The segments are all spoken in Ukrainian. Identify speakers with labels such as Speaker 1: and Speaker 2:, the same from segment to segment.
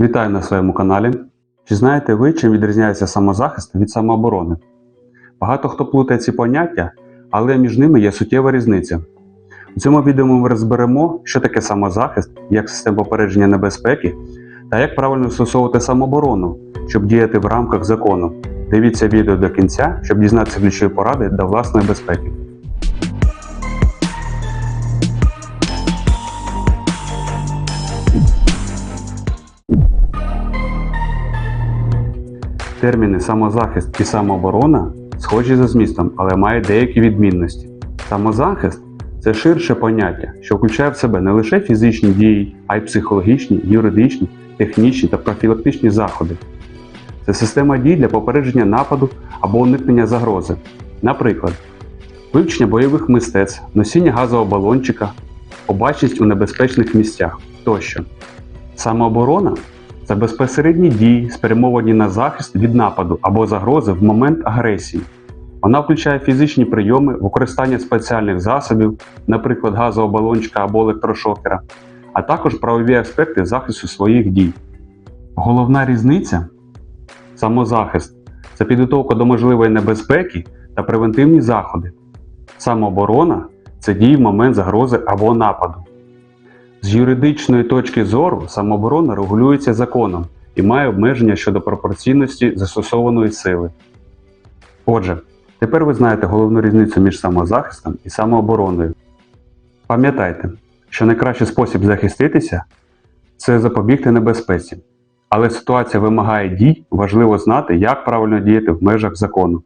Speaker 1: Вітаю на своєму каналі. Чи знаєте ви, чим відрізняється самозахист від самооборони? Багато хто плутає ці поняття, але між ними є суттєва різниця. У цьому відео ми розберемо, що таке самозахист, як система попередження небезпеки та як правильно застосовувати самооборону, щоб діяти в рамках закону. Дивіться відео до кінця, щоб дізнатися ключові поради до власної безпеки. Терміни самозахист і самооборона схожі за змістом, але мають деякі відмінності. Самозахист це ширше поняття, що включає в себе не лише фізичні дії, а й психологічні, юридичні, технічні та профілактичні заходи. Це система дій для попередження нападу або уникнення загрози. Наприклад, вивчення бойових мистецтв, носіння газового балончика, побачність у небезпечних місцях тощо. Самооборона це безпосередні дії, спрямовані на захист від нападу або загрози в момент агресії. Вона включає фізичні прийоми, використання спеціальних засобів, наприклад, газового балончика або електрошокера, а також правові аспекти захисту своїх дій. Головна різниця самозахист це підготовка до можливої небезпеки та превентивні заходи. Самооборона це дії в момент загрози або нападу. З юридичної точки зору самооборона регулюється законом і має обмеження щодо пропорційності застосованої сили. Отже, тепер ви знаєте головну різницю між самозахистом і самообороною. Пам'ятайте, що найкращий спосіб захиститися це запобігти небезпеці. Але ситуація вимагає дій, важливо знати, як правильно діяти в межах закону.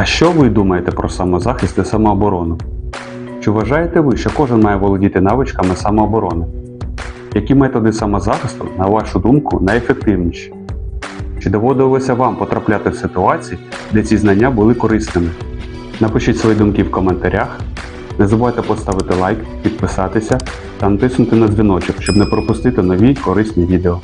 Speaker 1: А що ви думаєте про самозахист і самооборону? Чи вважаєте ви, що кожен має володіти навичками самооборони? Які методи самозахисту, на вашу думку, найефективніші? Чи доводилося вам потрапляти в ситуації, де ці знання були корисними? Напишіть свої думки в коментарях. Не забувайте поставити лайк, підписатися та натиснути на дзвіночок, щоб не пропустити нові корисні відео.